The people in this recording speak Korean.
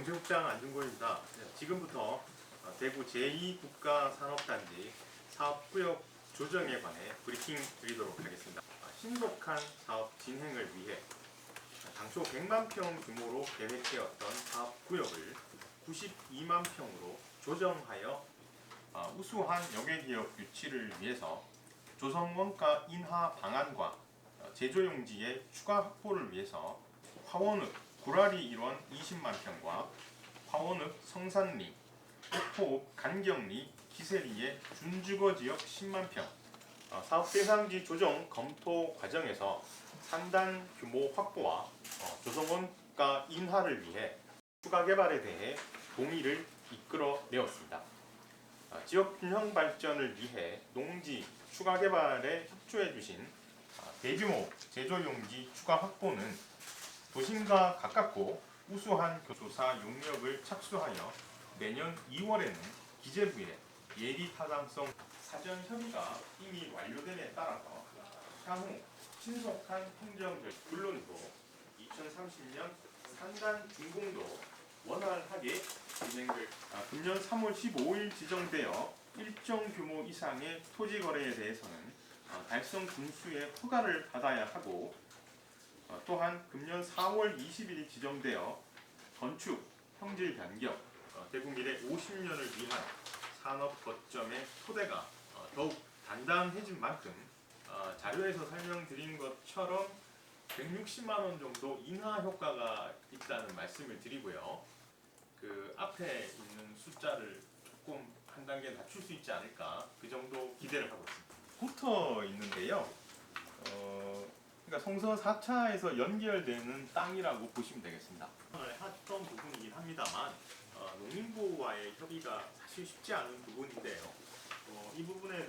정체국장 안중곤입니다. 네, 지금부터 어, 대구 제2국가산업단지 사업구역 조정에 관해 브리핑 드리도록 하겠습니다. 아, 신속한 사업 진행을 위해 당초 100만 평 규모로 계획되었던 사업구역을 92만 평으로 조정하여 아, 우수한 영예기업 유치를 위해서 조성원가 인하 방안과 어, 제조용지의 추가 확보를 위해서 화원읍 구라리 일원 20만 평과 화원읍 성산리, 옥포읍 간경리, 기세리의 준주거 지역 10만 평 어, 사업 대상지 조정 검토 과정에서 산단 규모 확보와 어, 조성원가 인하를 위해 추가 개발에 대해 동의를 이끌어 내었습니다. 아, 지역 균형 발전을 위해 농지 추가 개발에 협조해 주신 아, 대규모 제조용지 추가 확보는 도심과 가깝고 우수한 교조사 용역을 착수하여 내년 2월에는 기재부에 예리 타당성 사전 협의가 이미 완료됨에 따라서 향후 신속한 행정절 물론이고 2030년 산단 준공도 원활하게 진행될 아, 금년 3월 15일 지정되어 일정 규모 이상의 토지 거래에 대해서는 아, 달성 군수의 허가를 받아야 하고 어, 또한 금년 4월 20일이 지정되어 건축, 형질 변경, 어, 미래 50년을 위한 산업 거점의 토대가 어, 더욱 단단해진 만큼 어, 자료에서 설명드린 것처럼 160만 원 정도 인하 효과가 있다는 말씀을 드리고요. 그 앞에 있는 숫자를 조금 한 단계 낮출 수 있지 않을까 그 정도 기대를 하고 있습니다. 붙어 있는데요. 어, 그러니까 송서 4차에서 연결되는 땅이라고 보시면 되겠습니다. 했던 부분이긴 합니다만 어, 농림부와의 협의가 사실 쉽지 않은 부분인데요. 어, 이 부분에